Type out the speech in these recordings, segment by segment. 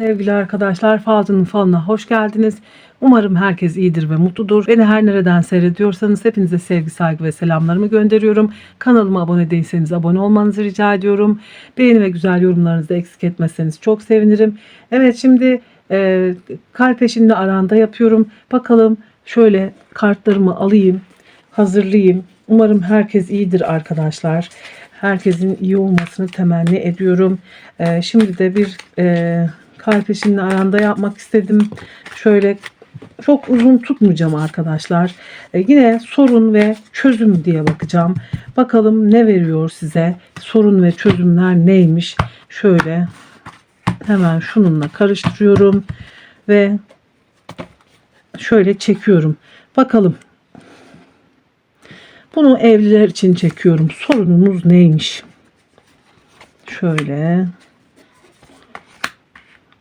Sevgili arkadaşlar Falcı'nın falına hoş geldiniz. Umarım herkes iyidir ve mutludur. Beni her nereden seyrediyorsanız hepinize sevgi, saygı ve selamlarımı gönderiyorum. Kanalıma abone değilseniz abone olmanızı rica ediyorum. Beğeni ve güzel yorumlarınızı eksik etmezseniz çok sevinirim. Evet şimdi e, kalp eşinle aranda yapıyorum. Bakalım şöyle kartlarımı alayım, hazırlayayım. Umarım herkes iyidir arkadaşlar. Herkesin iyi olmasını temenni ediyorum. E, şimdi de bir e, kalp eşinle aranda yapmak istedim. Şöyle çok uzun tutmayacağım arkadaşlar. E, yine sorun ve çözüm diye bakacağım. Bakalım ne veriyor size? Sorun ve çözümler neymiş? Şöyle hemen şununla karıştırıyorum ve şöyle çekiyorum. Bakalım. Bunu evliler için çekiyorum. Sorununuz neymiş? Şöyle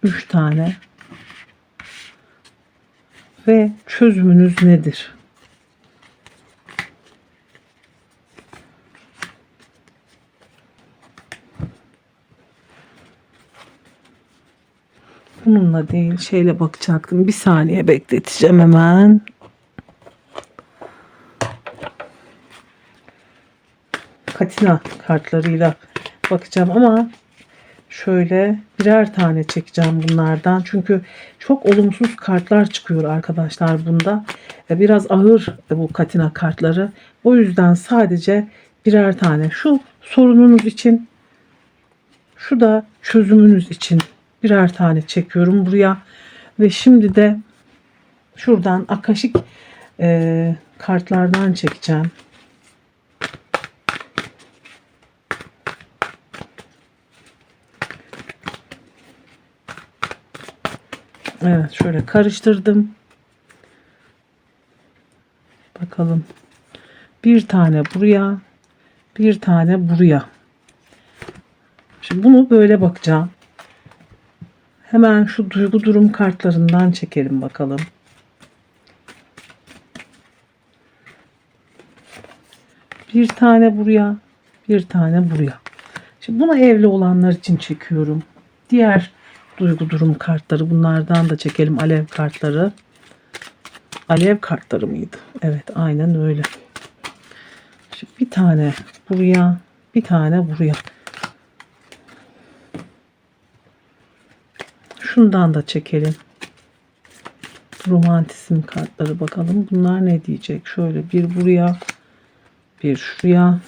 3 tane ve çözümünüz nedir? Bununla değil şeyle bakacaktım. Bir saniye bekleteceğim hemen. Katina kartlarıyla bakacağım ama şöyle birer tane çekeceğim bunlardan. Çünkü çok olumsuz kartlar çıkıyor arkadaşlar bunda. E, Biraz ağır bu katina kartları. O yüzden sadece birer tane. Şu sorununuz için şu da çözümünüz için birer tane çekiyorum buraya. Ve şimdi de şuradan akaşik e, kartlardan çekeceğim. Evet şöyle karıştırdım. Bakalım. Bir tane buraya. Bir tane buraya. Şimdi bunu böyle bakacağım. Hemen şu duygu durum kartlarından çekelim bakalım. Bir tane buraya. Bir tane buraya. Şimdi bunu evli olanlar için çekiyorum. Diğer duygu durum kartları bunlardan da çekelim alev kartları. Alev kartları mıydı? Evet aynen öyle. Şimdi bir tane buraya bir tane buraya. Şundan da çekelim. Romantizm kartları bakalım. Bunlar ne diyecek? Şöyle bir buraya bir şuraya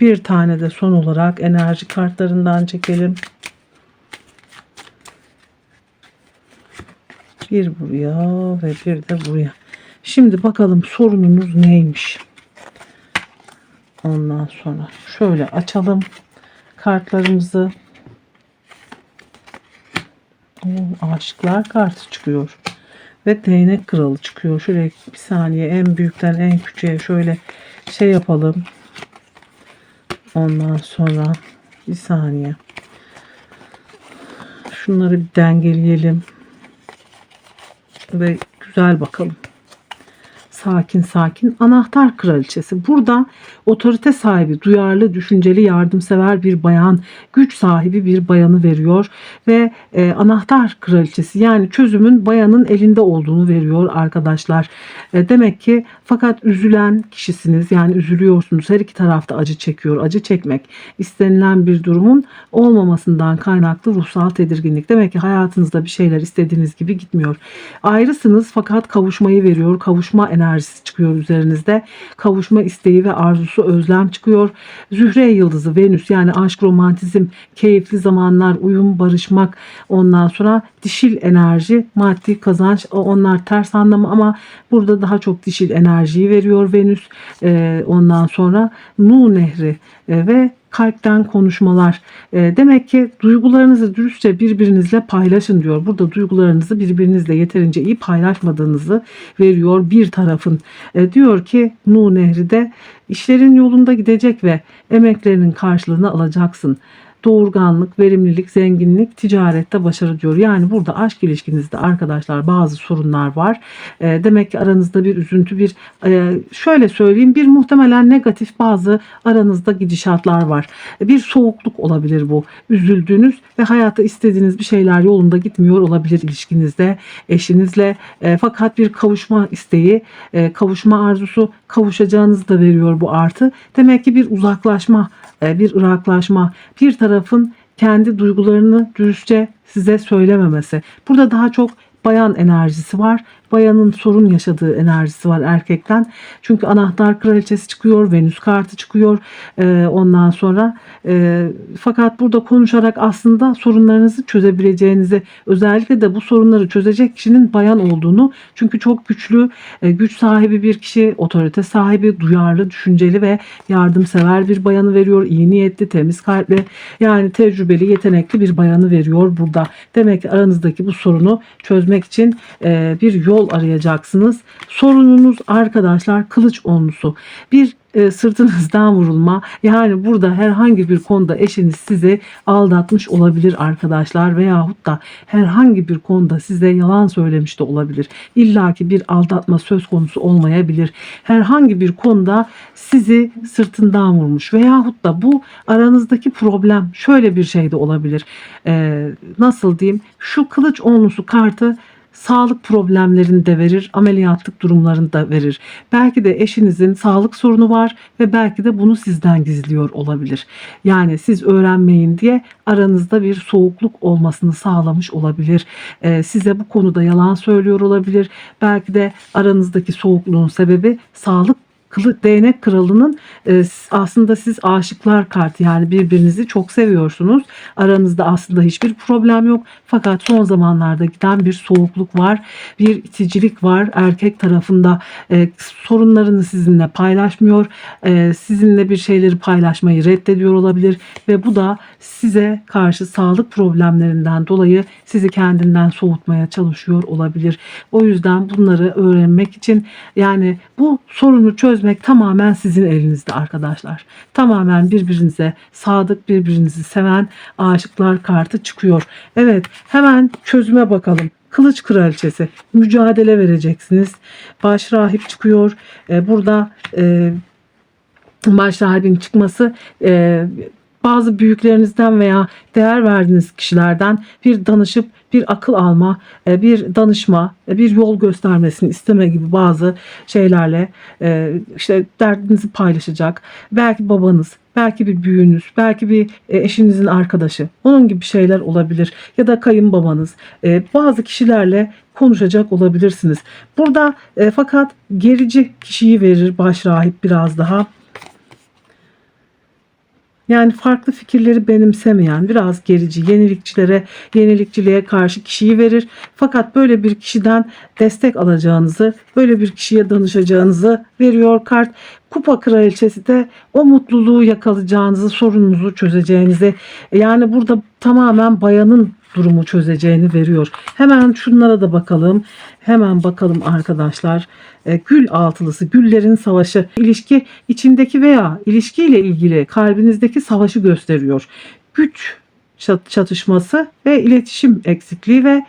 Bir tane de son olarak enerji kartlarından çekelim. Bir buraya ve bir de buraya. Şimdi bakalım sorununuz neymiş? Ondan sonra şöyle açalım kartlarımızı. Oo, aşıklar kartı çıkıyor. Ve değnek kralı çıkıyor. Şöyle bir saniye en büyükten en küçüğe şöyle şey yapalım. Ondan sonra bir saniye. Şunları bir dengeleyelim. Ve güzel bakalım. Sakin sakin. Anahtar kraliçesi. Burada otorite sahibi, duyarlı, düşünceli, yardımsever bir bayan, güç sahibi bir bayanı veriyor. Ve e, anahtar kraliçesi yani çözümün bayanın elinde olduğunu veriyor arkadaşlar. E, demek ki fakat üzülen kişisiniz. Yani üzülüyorsunuz. Her iki tarafta acı çekiyor. Acı çekmek istenilen bir durumun olmamasından kaynaklı ruhsal tedirginlik. Demek ki hayatınızda bir şeyler istediğiniz gibi gitmiyor. Ayrısınız fakat kavuşmayı veriyor. Kavuşma enerjisi çıkıyor üzerinizde. Kavuşma isteği ve arzusu özlem çıkıyor. Zühre yıldızı Venüs yani aşk, romantizm, keyifli zamanlar, uyum, barışmak ondan sonra dişil enerji, maddi kazanç onlar ters anlamı ama burada daha çok dişil enerjiyi veriyor Venüs. Ee, ondan sonra Nu Nehri e, ve kalpten konuşmalar. E, demek ki duygularınızı dürüstçe birbirinizle paylaşın diyor. Burada duygularınızı birbirinizle yeterince iyi paylaşmadığınızı veriyor bir tarafın. E, diyor ki Nu Nehri de işlerin yolunda gidecek ve emeklerinin karşılığını alacaksın. Doğurganlık, verimlilik, zenginlik, ticarette başarı diyor. Yani burada aşk ilişkinizde arkadaşlar bazı sorunlar var. E, demek ki aranızda bir üzüntü, bir e, şöyle söyleyeyim bir muhtemelen negatif bazı aranızda gidişatlar var. E, bir soğukluk olabilir bu. Üzüldüğünüz ve hayata istediğiniz bir şeyler yolunda gitmiyor olabilir ilişkinizde, eşinizle. E, fakat bir kavuşma isteği, kavuşma arzusu, kavuşacağınızı da veriyor bu artı. Demek ki bir uzaklaşma, bir ıraklaşma, bir tarafın kendi duygularını dürüstçe size söylememesi. Burada daha çok bayan enerjisi var. Bayanın sorun yaşadığı enerjisi var erkekten. Çünkü anahtar kraliçesi çıkıyor, Venüs kartı çıkıyor. Ee, ondan sonra e, fakat burada konuşarak aslında sorunlarınızı çözebileceğinizi, özellikle de bu sorunları çözecek kişinin bayan olduğunu, çünkü çok güçlü, e, güç sahibi bir kişi, otorite sahibi, duyarlı, düşünceli ve yardımsever bir bayanı veriyor. İyi niyetli, temiz kalpli, yani tecrübeli, yetenekli bir bayanı veriyor burada. Demek ki aranızdaki bu sorunu çözmek için e, bir yol arayacaksınız. Sorununuz arkadaşlar kılıç onlusu. Bir e, sırtınızdan vurulma. Yani burada herhangi bir konuda eşiniz sizi aldatmış olabilir arkadaşlar veyahut da herhangi bir konuda size yalan söylemiş de olabilir. İlla ki bir aldatma söz konusu olmayabilir. Herhangi bir konuda sizi sırtından vurmuş veyahut da bu aranızdaki problem şöyle bir şey de olabilir. E, nasıl diyeyim? Şu kılıç onlusu kartı sağlık problemlerini de verir, ameliyatlık durumlarını da verir. Belki de eşinizin sağlık sorunu var ve belki de bunu sizden gizliyor olabilir. Yani siz öğrenmeyin diye aranızda bir soğukluk olmasını sağlamış olabilir. Ee, size bu konuda yalan söylüyor olabilir. Belki de aranızdaki soğukluğun sebebi sağlık Kılı, değnek kralının e, aslında siz aşıklar kartı yani birbirinizi çok seviyorsunuz. Aranızda aslında hiçbir problem yok. Fakat son zamanlarda giden bir soğukluk var. Bir iticilik var. Erkek tarafında e, sorunlarını sizinle paylaşmıyor. E, sizinle bir şeyleri paylaşmayı reddediyor olabilir. Ve bu da size karşı sağlık problemlerinden dolayı sizi kendinden soğutmaya çalışıyor olabilir. O yüzden bunları öğrenmek için yani bu sorunu çözmek tamamen sizin elinizde arkadaşlar. Tamamen birbirinize sadık, birbirinizi seven aşıklar kartı çıkıyor. Evet, hemen çözüme bakalım. Kılıç kraliçesi mücadele vereceksiniz. Baş rahip çıkıyor. Ee, burada e, baş rahibin çıkması e, bazı büyüklerinizden veya değer verdiğiniz kişilerden bir danışıp bir akıl alma, e, bir danışma, e, bir yol göstermesini isteme gibi bazı şeylerle e, işte derdinizi paylaşacak. Belki babanız, belki bir büyüğünüz, belki bir eşinizin arkadaşı, onun gibi şeyler olabilir ya da kayınbabanız. Bazı kişilerle konuşacak olabilirsiniz. Burada fakat gerici kişiyi verir baş rahip biraz daha. Yani farklı fikirleri benimsemeyen, biraz gerici, yenilikçilere, yenilikçiliğe karşı kişiyi verir. Fakat böyle bir kişiden destek alacağınızı, böyle bir kişiye danışacağınızı veriyor kart. Kupa kraliçesi de o mutluluğu yakalayacağınızı, sorununuzu çözeceğinizi, yani burada tamamen bayanın durumu çözeceğini veriyor. Hemen şunlara da bakalım. Hemen bakalım arkadaşlar. E, gül altılısı, güllerin savaşı, ilişki içindeki veya ilişkiyle ilgili kalbinizdeki savaşı gösteriyor. Güç çatışması ve iletişim eksikliği ve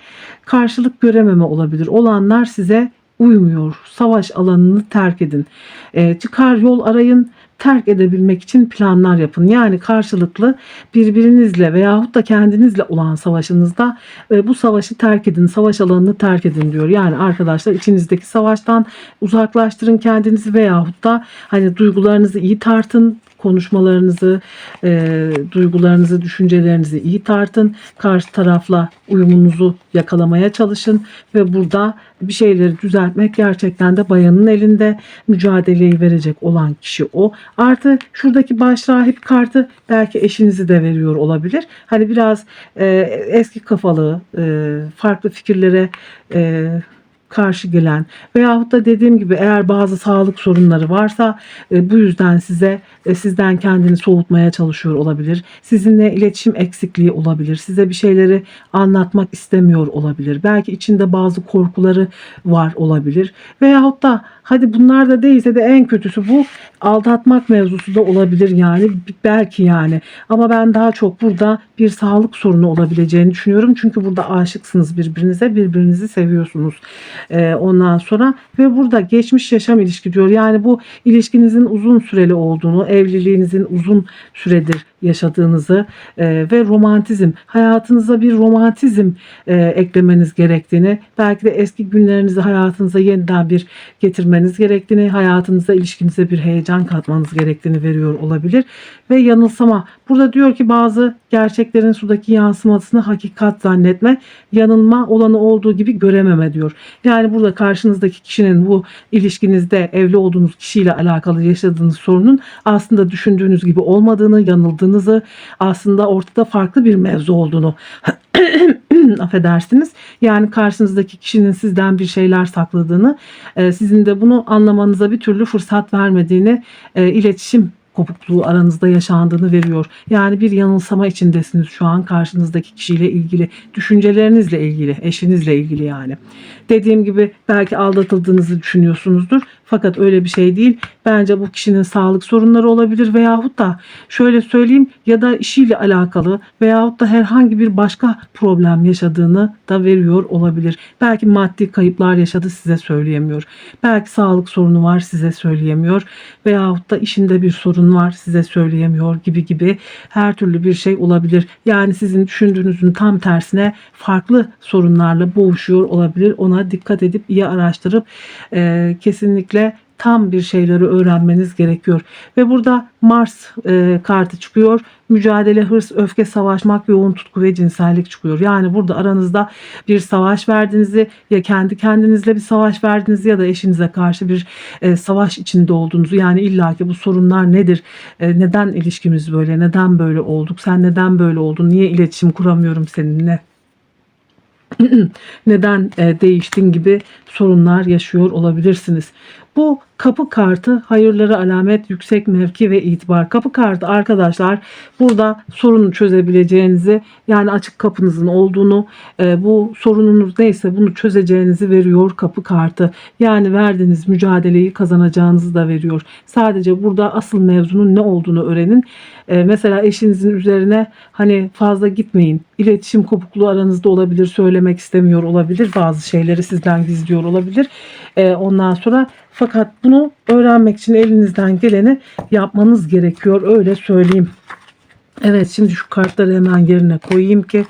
karşılık görememe olabilir. Olanlar size uymuyor. Savaş alanını terk edin. E, çıkar yol arayın terk edebilmek için planlar yapın. Yani karşılıklı birbirinizle veyahut da kendinizle olan savaşınızda e, bu savaşı terk edin, savaş alanını terk edin diyor. Yani arkadaşlar içinizdeki savaştan uzaklaştırın kendinizi veyahut da hani duygularınızı iyi tartın, konuşmalarınızı, e, duygularınızı, düşüncelerinizi iyi tartın. Karşı tarafla uyumunuzu yakalamaya çalışın ve burada bir şeyleri düzeltmek gerçekten de bayanın elinde mücadeleyi verecek olan kişi o. Artı şuradaki baş rahip kartı belki eşinizi de veriyor olabilir. Hani biraz e, eski kafalı, e, farklı fikirlere e, karşı gelen veyahut da dediğim gibi eğer bazı sağlık sorunları varsa e, bu yüzden size e, sizden kendini soğutmaya çalışıyor olabilir. Sizinle iletişim eksikliği olabilir. Size bir şeyleri anlatmak istemiyor olabilir. Belki içinde bazı korkuları var olabilir. Veyahut da hadi bunlar da değilse de en kötüsü bu aldatmak mevzusu da olabilir yani belki yani. Ama ben daha çok burada bir sağlık sorunu olabileceğini düşünüyorum. Çünkü burada aşıksınız birbirinize birbirinizi seviyorsunuz Ee, ondan sonra. Ve burada geçmiş yaşam ilişki diyor. Yani bu ilişkinizin uzun süreli olduğunu evliliğinizin uzun süredir yaşadığınızı e, ve romantizm hayatınıza bir romantizm e, eklemeniz gerektiğini belki de eski günlerinizi hayatınıza yeniden bir getirmeniz gerektiğini hayatınıza ilişkinize bir heyecan katmanız gerektiğini veriyor olabilir ve yanılsama burada diyor ki bazı gerçeklerin sudaki yansımasını hakikat zannetme yanılma olanı olduğu gibi görememe diyor. Yani burada karşınızdaki kişinin bu ilişkinizde evli olduğunuz kişiyle alakalı yaşadığınız sorunun aslında düşündüğünüz gibi olmadığını, yanıldığınızı, aslında ortada farklı bir mevzu olduğunu affedersiniz. Yani karşınızdaki kişinin sizden bir şeyler sakladığını, e, sizin de bunu anlamanıza bir türlü fırsat vermediğini, e, iletişim kopukluğu aranızda yaşandığını veriyor. Yani bir yanılsama içindesiniz şu an karşınızdaki kişiyle ilgili, düşüncelerinizle ilgili, eşinizle ilgili yani. Dediğim gibi belki aldatıldığınızı düşünüyorsunuzdur. Fakat öyle bir şey değil. Bence bu kişinin sağlık sorunları olabilir veyahut da şöyle söyleyeyim ya da işiyle alakalı veyahut da herhangi bir başka problem yaşadığını da veriyor olabilir. Belki maddi kayıplar yaşadı size söyleyemiyor. Belki sağlık sorunu var size söyleyemiyor veyahut da işinde bir sorun var size söyleyemiyor gibi gibi her türlü bir şey olabilir. Yani sizin düşündüğünüzün tam tersine farklı sorunlarla boğuşuyor olabilir. Ona dikkat edip iyi araştırıp e, kesinlikle tam bir şeyleri öğrenmeniz gerekiyor. Ve burada Mars e, kartı çıkıyor. Mücadele, hırs, öfke, savaşmak, yoğun tutku ve cinsellik çıkıyor. Yani burada aranızda bir savaş verdiğinizi ya kendi kendinizle bir savaş verdiğinizi ya da eşinize karşı bir e, savaş içinde olduğunuzu yani illaki bu sorunlar nedir? E, neden ilişkimiz böyle? Neden böyle olduk? Sen neden böyle oldun? Niye iletişim kuramıyorum seninle? neden e, değiştin gibi sorunlar yaşıyor olabilirsiniz. Bu kapı kartı hayırlara alamet yüksek mevki ve itibar. Kapı kartı arkadaşlar burada sorunu çözebileceğinizi yani açık kapınızın olduğunu e, bu sorununuz neyse bunu çözeceğinizi veriyor kapı kartı. Yani verdiğiniz mücadeleyi kazanacağınızı da veriyor. Sadece burada asıl mevzunun ne olduğunu öğrenin. E, mesela eşinizin üzerine hani fazla gitmeyin. İletişim kopukluğu aranızda olabilir. Söylemek istemiyor olabilir. Bazı şeyleri sizden gizliyor olabilir. E, ondan sonra fakat bunu öğrenmek için elinizden geleni yapmanız gerekiyor. Öyle söyleyeyim. Evet şimdi şu kartları hemen yerine koyayım ki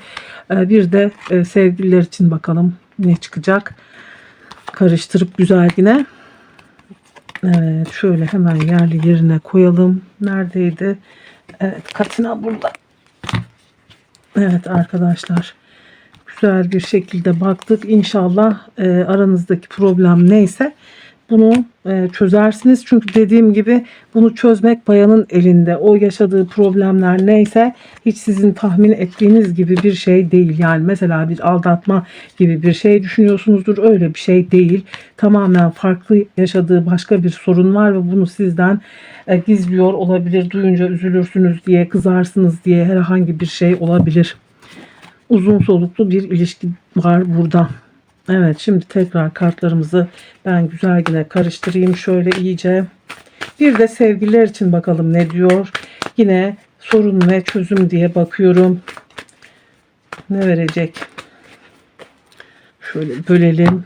e, bir de e, sevgililer için bakalım ne çıkacak. Karıştırıp güzel yine. Evet şöyle hemen yerli yerine koyalım. Neredeydi? Evet Katina burada. Evet arkadaşlar güzel bir şekilde baktık. İnşallah e, aranızdaki problem neyse bunu e, çözersiniz. Çünkü dediğim gibi bunu çözmek bayanın elinde. O yaşadığı problemler neyse hiç sizin tahmin ettiğiniz gibi bir şey değil. Yani mesela bir aldatma gibi bir şey düşünüyorsunuzdur. Öyle bir şey değil. Tamamen farklı yaşadığı başka bir sorun var ve bunu sizden e, gizliyor olabilir. Duyunca üzülürsünüz diye, kızarsınız diye herhangi bir şey olabilir. Uzun soluklu bir ilişki var burada. Evet şimdi tekrar kartlarımızı ben güzel yine karıştırayım şöyle iyice. Bir de sevgililer için bakalım ne diyor. Yine sorun ve çözüm diye bakıyorum. Ne verecek? Şöyle bölelim.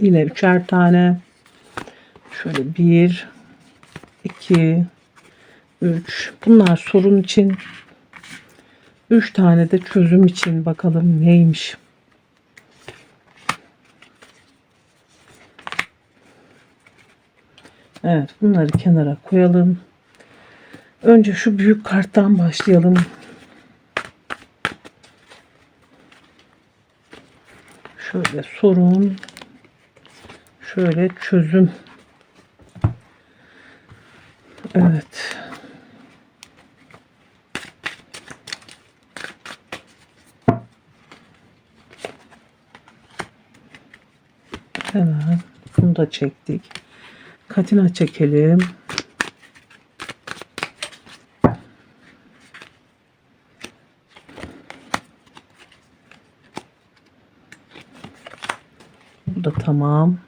Yine üçer tane. Şöyle bir, iki, üç. Bunlar sorun için. Üç tane de çözüm için bakalım neymiş. Evet bunları kenara koyalım. Önce şu büyük karttan başlayalım. Şöyle sorun. Şöyle çözüm. Evet. Hemen bunu da çektik. Katina çekelim. Bu da Tamam.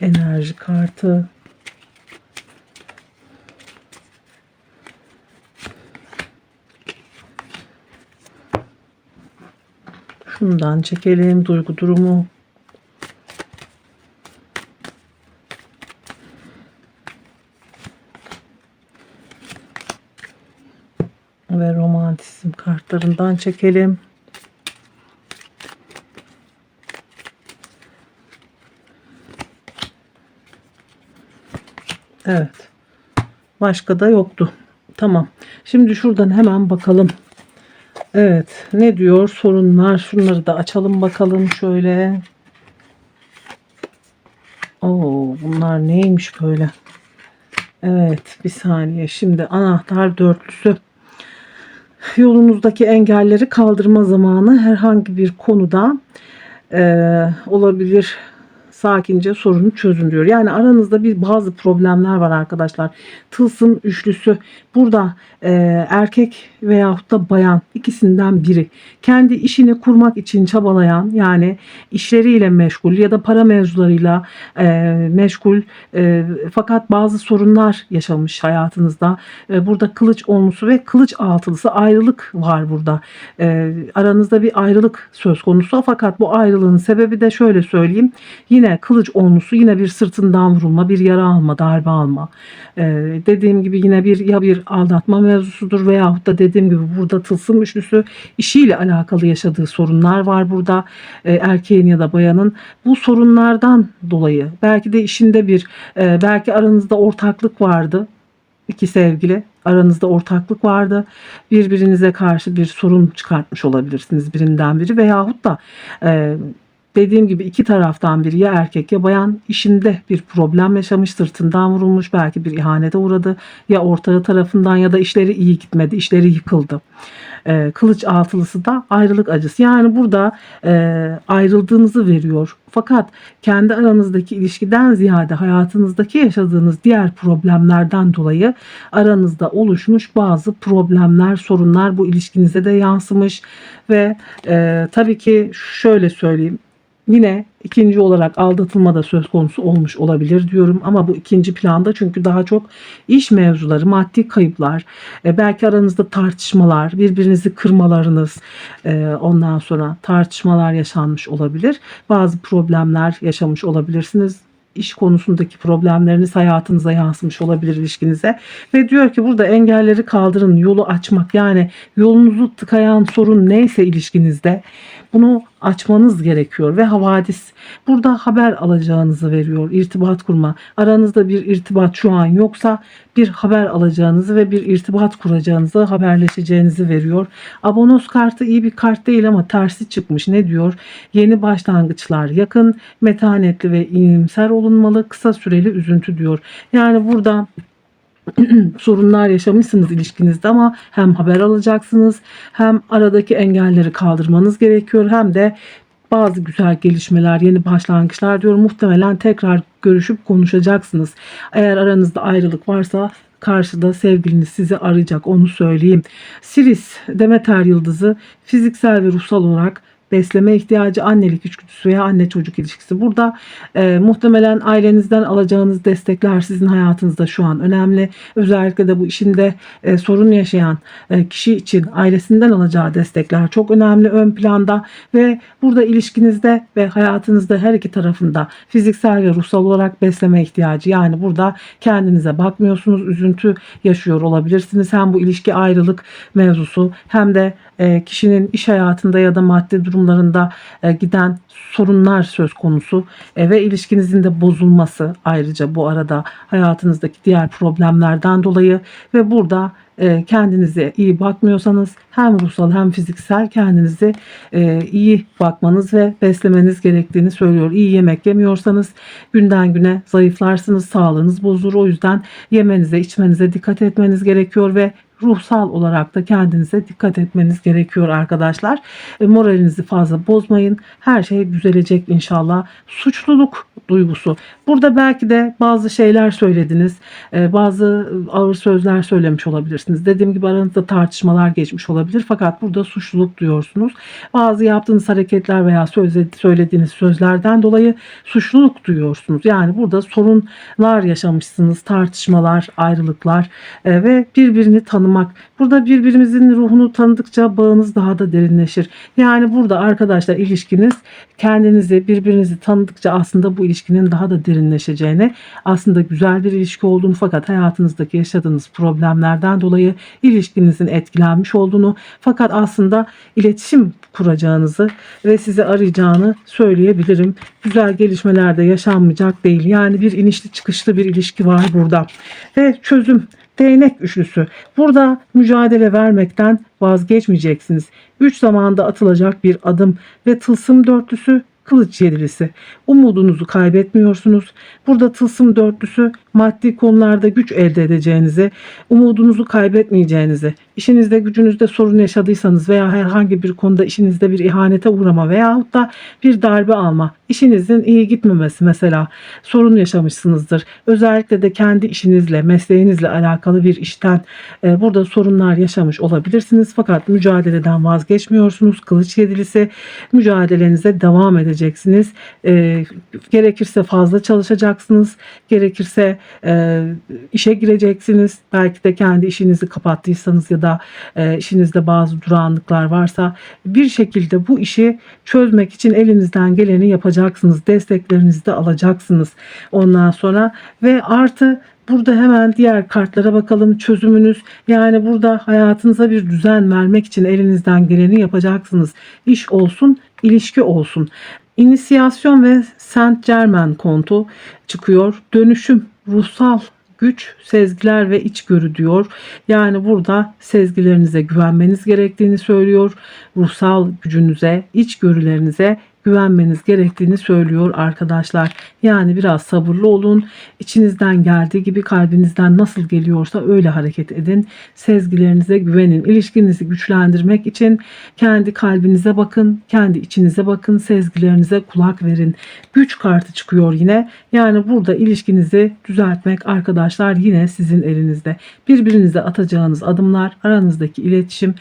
Enerji kartı. Şundan çekelim duygu durumu. Ve romantizm kartlarından çekelim. Evet. Başka da yoktu. Tamam. Şimdi şuradan hemen bakalım. Evet. Ne diyor? Sorunlar. Şunları da açalım bakalım şöyle. Oo, bunlar neymiş böyle? Evet. Bir saniye. Şimdi anahtar dörtlüsü. Yolunuzdaki engelleri kaldırma zamanı herhangi bir konuda eee, olabilir sakince sorunu çözün diyor. Yani aranızda bir bazı problemler var arkadaşlar. Tılsım üçlüsü burada e, erkek veyahut da bayan ikisinden biri kendi işini kurmak için çabalayan yani işleriyle meşgul ya da para mevzularıyla e, meşgul e, fakat bazı sorunlar yaşamış hayatınızda. E, burada kılıç onlusu ve kılıç altılısı ayrılık var burada. E, aranızda bir ayrılık söz konusu fakat bu ayrılığın sebebi de şöyle söyleyeyim. Yine kılıç onlusu yine bir sırtından vurulma, bir yara alma, darbe alma. Ee, dediğim gibi yine bir ya bir aldatma mevzusudur veyahut da dediğim gibi burada tılsım üçlüsü işiyle alakalı yaşadığı sorunlar var burada. Ee, erkeğin ya da bayanın bu sorunlardan dolayı belki de işinde bir e, belki aranızda ortaklık vardı iki sevgili aranızda ortaklık vardı. Birbirinize karşı bir sorun çıkartmış olabilirsiniz birinden biri veyahut da e, dediğim gibi iki taraftan biri ya erkek ya bayan işinde bir problem yaşamış sırtından vurulmuş belki bir ihanete uğradı. Ya ortağı tarafından ya da işleri iyi gitmedi işleri yıkıldı. Ee, kılıç altılısı da ayrılık acısı. Yani burada e, ayrıldığınızı veriyor. Fakat kendi aranızdaki ilişkiden ziyade hayatınızdaki yaşadığınız diğer problemlerden dolayı aranızda oluşmuş bazı problemler sorunlar bu ilişkinize de yansımış ve e, tabii ki şöyle söyleyeyim Yine ikinci olarak aldatılma da söz konusu olmuş olabilir diyorum ama bu ikinci planda çünkü daha çok iş mevzuları, maddi kayıplar, e, belki aranızda tartışmalar, birbirinizi kırmalarınız, e, ondan sonra tartışmalar yaşanmış olabilir. Bazı problemler yaşamış olabilirsiniz iş konusundaki problemleriniz hayatınıza yansımış olabilir ilişkinize. Ve diyor ki burada engelleri kaldırın, yolu açmak yani yolunuzu tıkayan sorun neyse ilişkinizde bunu açmanız gerekiyor ve havadis burada haber alacağınızı veriyor. irtibat kurma. Aranızda bir irtibat şu an yoksa bir haber alacağınızı ve bir irtibat kuracağınızı, haberleşeceğinizi veriyor. Abonos kartı iyi bir kart değil ama tersi çıkmış. Ne diyor? Yeni başlangıçlar yakın, metanetli ve iyimser olunmalı, kısa süreli üzüntü diyor. Yani burada sorunlar yaşamışsınız ilişkinizde ama hem haber alacaksınız hem aradaki engelleri kaldırmanız gerekiyor hem de bazı güzel gelişmeler, yeni başlangıçlar diyor. Muhtemelen tekrar görüşüp konuşacaksınız. Eğer aranızda ayrılık varsa karşıda sevgiliniz sizi arayacak onu söyleyeyim. Siris, Demeter yıldızı fiziksel ve ruhsal olarak besleme ihtiyacı, annelik içgüdüsü veya anne çocuk ilişkisi. Burada e, muhtemelen ailenizden alacağınız destekler sizin hayatınızda şu an önemli. Özellikle de bu işinde e, sorun yaşayan e, kişi için ailesinden alacağı destekler çok önemli ön planda ve burada ilişkinizde ve hayatınızda her iki tarafında fiziksel ve ruhsal olarak besleme ihtiyacı. Yani burada kendinize bakmıyorsunuz, üzüntü yaşıyor olabilirsiniz. Hem bu ilişki ayrılık mevzusu hem de kişinin iş hayatında ya da maddi durumlarında e, giden sorunlar söz konusu e, ve ilişkinizin de bozulması ayrıca bu arada hayatınızdaki diğer problemlerden dolayı ve burada e, kendinize iyi bakmıyorsanız hem ruhsal hem fiziksel kendinizi e, iyi bakmanız ve beslemeniz gerektiğini söylüyor. İyi yemek yemiyorsanız günden güne zayıflarsınız, sağlığınız bozulur. O yüzden yemenize, içmenize dikkat etmeniz gerekiyor ve ruhsal olarak da kendinize dikkat etmeniz gerekiyor arkadaşlar. E, moralinizi fazla bozmayın. Her şey düzelecek inşallah. Suçluluk duygusu. Burada belki de bazı şeyler söylediniz. e, bazı ağır sözler söylemiş olabilirsiniz. Dediğim gibi aranızda tartışmalar geçmiş olabilir. Fakat burada suçluluk duyuyorsunuz. Bazı yaptığınız hareketler veya söylediğiniz sözlerden dolayı suçluluk duyuyorsunuz. Yani burada sorunlar yaşamışsınız. Tartışmalar, ayrılıklar e, ve birbirini tanımak. Burada birbirimizin ruhunu tanıdıkça bağınız daha da derinleşir. Yani burada arkadaşlar ilişkiniz kendinizi birbirinizi tanıdıkça aslında bu ilişkinin daha da derinleşeceğini aslında güzel bir ilişki olduğunu fakat hayatınızdaki yaşadığınız problemlerden dolayı ilişkinizin etkilenmiş olduğunu fakat aslında iletişim kuracağınızı ve sizi arayacağını söyleyebilirim. Güzel gelişmeler de yaşanmayacak değil. Yani bir inişli çıkışlı bir ilişki var burada. Ve çözüm Değnek üçlüsü. Burada mücadele vermekten vazgeçmeyeceksiniz. Üç zamanda atılacak bir adım ve tılsım dörtlüsü kılıç yedilisi. Umudunuzu kaybetmiyorsunuz. Burada tılsım dörtlüsü maddi konularda güç elde edeceğinizi, umudunuzu kaybetmeyeceğinizi, işinizde gücünüzde sorun yaşadıysanız veya herhangi bir konuda işinizde bir ihanete uğrama veyahut da bir darbe alma, işinizin iyi gitmemesi mesela sorun yaşamışsınızdır. Özellikle de kendi işinizle, mesleğinizle alakalı bir işten e, burada sorunlar yaşamış olabilirsiniz. Fakat mücadeleden vazgeçmiyorsunuz. Kılıç yedilisi mücadelenize devam edeceksiniz. E, gerekirse fazla çalışacaksınız. Gerekirse e, işe gireceksiniz. Belki de kendi işinizi kapattıysanız ya da e, işinizde bazı durağanlıklar varsa bir şekilde bu işi çözmek için elinizden geleni yapacaksınız. Desteklerinizi de alacaksınız. Ondan sonra ve artı Burada hemen diğer kartlara bakalım çözümünüz. Yani burada hayatınıza bir düzen vermek için elinizden geleni yapacaksınız. İş olsun, ilişki olsun. İnisiyasyon ve Saint Germain kontu çıkıyor. Dönüşüm, ruhsal güç, sezgiler ve içgörü diyor. Yani burada sezgilerinize güvenmeniz gerektiğini söylüyor. Ruhsal gücünüze, içgörülerinize güvenmeniz gerektiğini söylüyor arkadaşlar. Yani biraz sabırlı olun. İçinizden geldiği gibi kalbinizden nasıl geliyorsa öyle hareket edin. Sezgilerinize güvenin. İlişkinizi güçlendirmek için kendi kalbinize bakın, kendi içinize bakın, sezgilerinize kulak verin. Güç kartı çıkıyor yine. Yani burada ilişkinizi düzeltmek arkadaşlar yine sizin elinizde. Birbirinize atacağınız adımlar, aranızdaki iletişim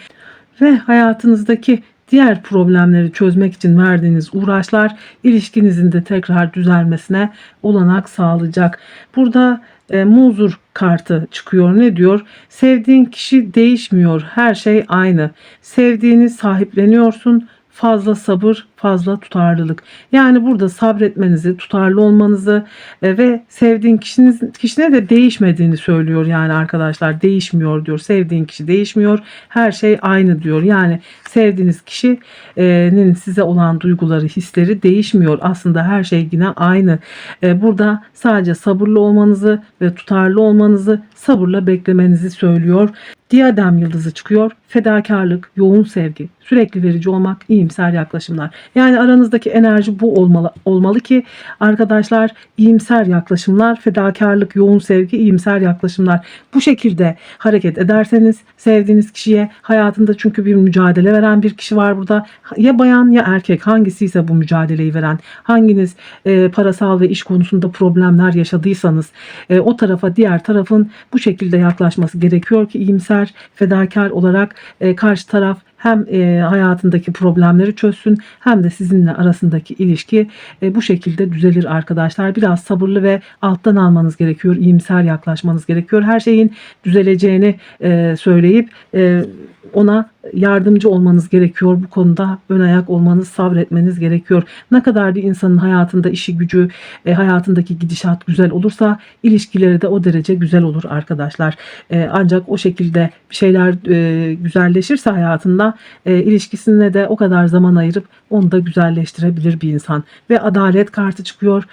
ve hayatınızdaki diğer problemleri çözmek için verdiğiniz uğraşlar ilişkinizin de tekrar düzelmesine olanak sağlayacak. Burada e, muzur kartı çıkıyor. Ne diyor? Sevdiğin kişi değişmiyor. Her şey aynı. Sevdiğini sahipleniyorsun. Fazla sabır, fazla tutarlılık. Yani burada sabretmenizi, tutarlı olmanızı e, ve sevdiğin kişiniz, kişine de değişmediğini söylüyor yani arkadaşlar. Değişmiyor diyor. Sevdiğin kişi değişmiyor. Her şey aynı diyor. Yani sevdiğiniz kişinin size olan duyguları, hisleri değişmiyor. Aslında her şey yine aynı. E, Burada sadece sabırlı olmanızı ve tutarlı olmanızı, sabırla beklemenizi söylüyor. Diadem yıldızı çıkıyor. Fedakarlık, yoğun sevgi, sürekli verici olmak, iyimser yaklaşımlar. Yani aranızdaki enerji bu olmalı olmalı ki arkadaşlar iyimser yaklaşımlar, fedakarlık, yoğun sevgi, iyimser yaklaşımlar. Bu şekilde hareket ederseniz sevdiğiniz kişiye hayatında çünkü bir mücadele veren bir kişi var burada. Ya bayan ya erkek hangisiyse bu mücadeleyi veren, hanginiz e, parasal ve iş konusunda problemler yaşadıysanız e, o tarafa diğer tarafın bu şekilde yaklaşması gerekiyor ki iyimser, fedakar olarak e, karşı taraf hem e, hayatındaki problemleri çözsün hem de sizinle arasındaki ilişki e, bu şekilde düzelir arkadaşlar. Biraz sabırlı ve alttan almanız gerekiyor. iyimser yaklaşmanız gerekiyor. Her şeyin düzeleceğini e, söyleyip e, ona yardımcı olmanız gerekiyor. Bu konuda ön ayak olmanız, sabretmeniz gerekiyor. Ne kadar bir insanın hayatında işi gücü, e, hayatındaki gidişat güzel olursa ilişkileri de o derece güzel olur arkadaşlar. E, ancak o şekilde şeyler e, güzelleşirse hayatında ilişkisine de o kadar zaman ayırıp onu da güzelleştirebilir bir insan. Ve adalet kartı çıkıyor.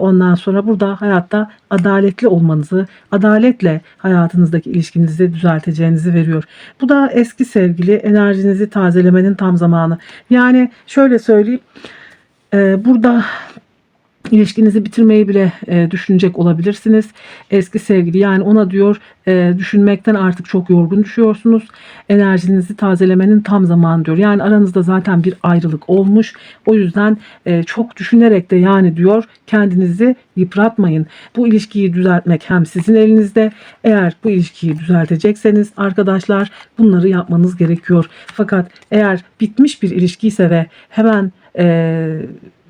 Ondan sonra burada hayatta adaletli olmanızı, adaletle hayatınızdaki ilişkinizi düzelteceğinizi veriyor. Bu da eski sevgili enerjinizi tazelemenin tam zamanı. Yani şöyle söyleyeyim. e, burada İlişkinizi bitirmeyi bile e, düşünecek olabilirsiniz. Eski sevgili yani ona diyor e, düşünmekten artık çok yorgun düşüyorsunuz. Enerjinizi tazelemenin tam zamanı diyor. Yani aranızda zaten bir ayrılık olmuş. O yüzden e, çok düşünerek de yani diyor kendinizi yıpratmayın. Bu ilişkiyi düzeltmek hem sizin elinizde. Eğer bu ilişkiyi düzeltecekseniz arkadaşlar bunları yapmanız gerekiyor. Fakat eğer bitmiş bir ilişkiyse ve hemen e,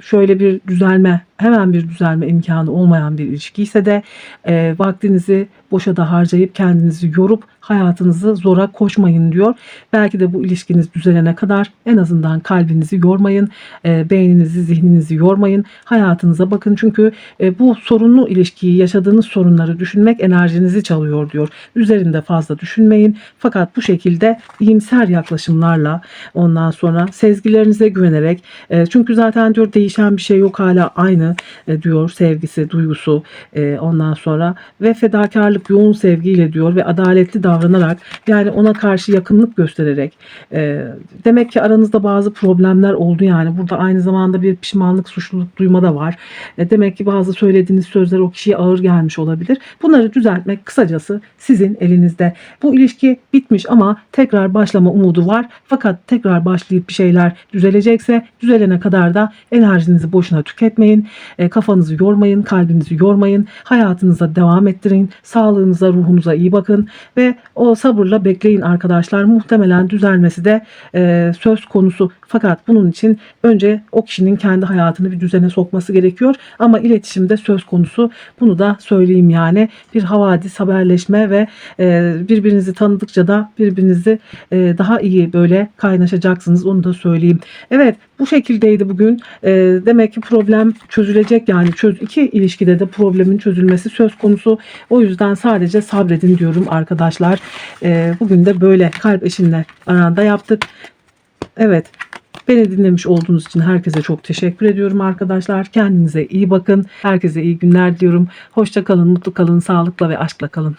şöyle bir düzelme, hemen bir düzelme imkanı olmayan bir ilişkiyse de e, vaktinizi boşa da harcayıp kendinizi yorup hayatınızı zora koşmayın diyor. Belki de bu ilişkiniz düzelene kadar en azından kalbinizi yormayın, e, beyninizi, zihninizi yormayın. Hayatınıza bakın çünkü e, bu sorunlu ilişkiyi, yaşadığınız sorunları düşünmek enerjinizi çalıyor diyor. Üzerinde fazla düşünmeyin. Fakat bu şekilde iyimser yaklaşımlarla ondan sonra sezgilerinize güvenerek e, çünkü zaten diyor değişen bir şey yok hala aynı e, diyor sevgisi, duygusu e, ondan sonra ve fedakarlık yoğun sevgiyle diyor ve adaletli davranarak yani ona karşı yakınlık göstererek e, demek ki aranızda bazı problemler oldu yani burada aynı zamanda bir pişmanlık, suçluluk duyma da var. Demek ki bazı söylediğiniz sözler o kişiye ağır gelmiş olabilir. Bunları düzeltmek kısacası sizin elinizde. Bu ilişki bitmiş ama tekrar başlama umudu var. Fakat tekrar başlayıp bir şeyler düzelecekse düzelene kadar da enerjinizi boşuna tüketmeyin. E, kafanızı yormayın, kalbinizi yormayın. Hayatınıza devam ettirin. Sağlığınıza, ruhunuza iyi bakın ve o sabırla bekleyin arkadaşlar. Muhtemelen düzelmesi de e, söz konusu. Fakat bunun için önce o kişinin kendi hayatını bir düzene sokması gerekiyor. Ama iletişimde söz konusu. Bunu da söyleyeyim yani. Bir havadis, haberleşme ve e, birbirinizi tanıdıkça da birbirinizi daha iyi böyle kaynaşacaksınız. Onu da söyleyeyim. Evet bu şekildeydi bugün. Demek ki problem çözülecek yani çöz iki ilişkide de problemin çözülmesi söz konusu. O yüzden sadece sabredin diyorum arkadaşlar. E, bugün de böyle kalp eşinle aranda yaptık. Evet. Beni dinlemiş olduğunuz için herkese çok teşekkür ediyorum arkadaşlar. Kendinize iyi bakın. Herkese iyi günler diyorum. Hoşça kalın, mutlu kalın, sağlıkla ve aşkla kalın.